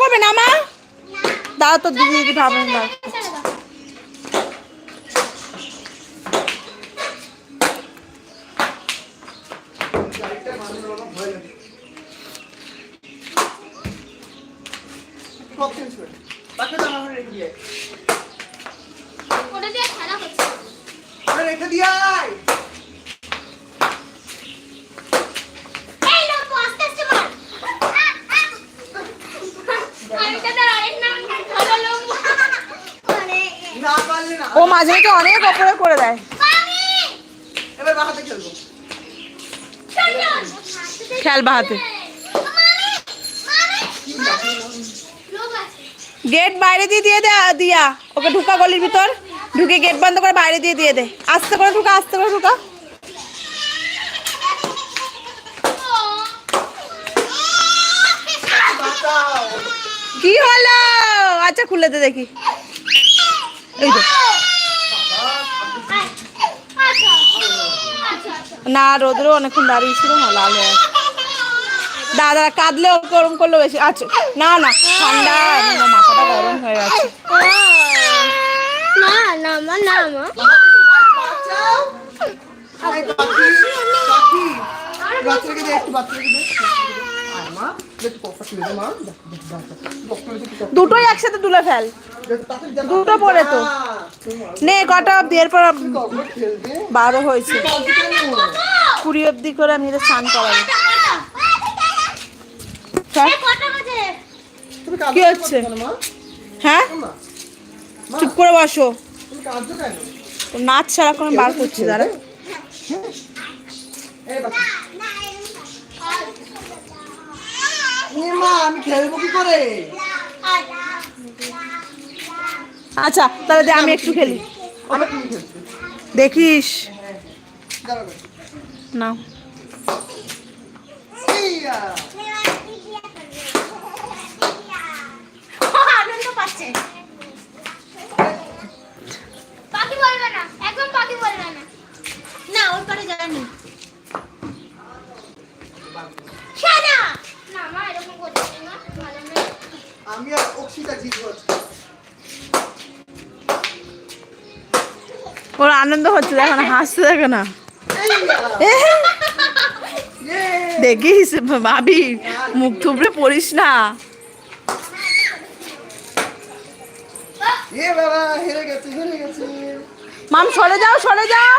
করবে না মা? দাও তো দিদি দিদি ভাবেন না রেখে দিয়ে আয়। ওটা দিয়ে খেলা হচ্ছে ঘরে রেখে দিয়ে আয়। এই লোক আস্তে আস্তে মার আমি তো তার আরেক নাম ভালো লোক মানে না পারলে না। ও মাঝে মাঝে অনেক ওপরে করে দেয়। এবার বাহাতে খেলব। খেল বাহাতে। গেট বাইরে দিয়ে দিয়ে দে দিয়া। ওকে ঢুকা গলির ভিতর। ঢুকে গেট বন্ধ করে বাইরে দিয়ে দিয়ে দে। আস্তে করে ঢুকা আস্তে করে ঢুকা। কি হলো? আচ্ছা খুলে দে দেখি। এই তো আচ্ছা আচ্ছা না রোদ্র অনেকক্ষণ দাঁড়িয়ে ছিল না লাল হয়ে দাদা কাঁদলে গরম করল বেশি আচ্ছা না না ঠান্ডা মাথাটা গরম হয়ে আছে না না মা না মা দুটোই একসাথে তুলে ফেল দুটো পরে তো। না, কটা অব্দি এরপর? বারো হয়েছে কুড়ি অব্দি করে আমি এটা স্নান করাবো হ্যাঁ? কি হচ্ছে? হ্যাঁ চুপ করে বসো নাচ সারাক্ষণ বার করছে দাঁড়া আমি খেলব কি করে আচ্ছা তাহলে দে আমি একটু খেলি। দেখিস। দাঁড়াও, দাঁড়াও। না ইয়া। আনন্দ ওর আনন্দ হচ্ছে দেখো না হাসতে দেখো না। দেখিস ভাবি মুখ থুবড়ে পড়িস না মাম সরে যাও সরে যাও।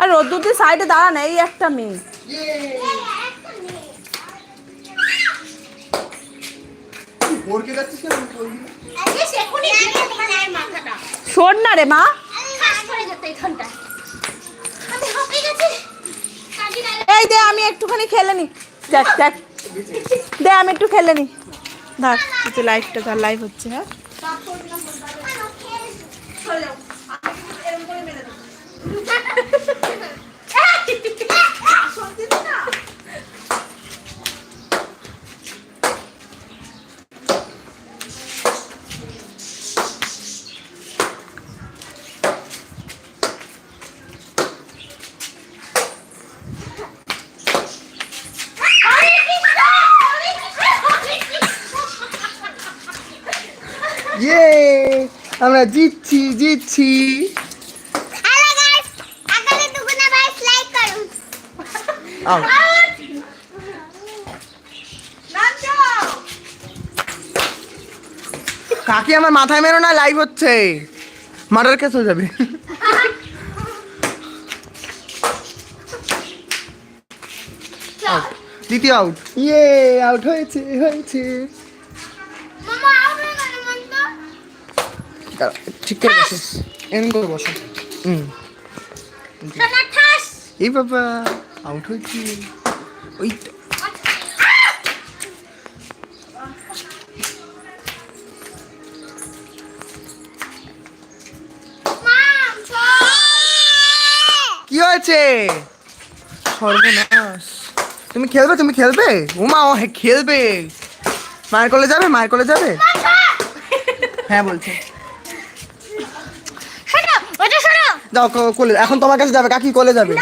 আর রোদ্দুরদের সাইডে দাঁড়া না এই একটা মেয়ে ইয়ে এই, একটা মেয়ে। যাচ্ছিস কেন? শোন না রে মা। এই দে আমি একটুখানি খেলে নি। দেখ দেখ। দে আমি একটু খেলে নি। ধর কিছু লাইভটা ধর লাইভ হচ্ছে হ্যাঁ? আমরা জিতছি জিতছি। কাকি আমার মাথায় মেরো না লাইভ হচ্ছে। মার্ডার কেস হয়ে যাবে। দ্বিতীয় আউট ইয়ে আউট হয়েছে হয়েছে। ঠিক করে বসো। এমন করে বসো। হুম। এই বাবা আউট হয়েছে ওই কি হয়েছে? সর্বনাশ। তুমি খেলবে? তুমি খেলবে? উমা ও খেলবে। মায়ের কোলে যাবে? মায়ের কোলে যাবে? হ্যাঁ বলছে শোনো ওটা শোনো যাও কলেজ কোলে এখন তোমার কাছে যাবে কাকি কোলে যাবে।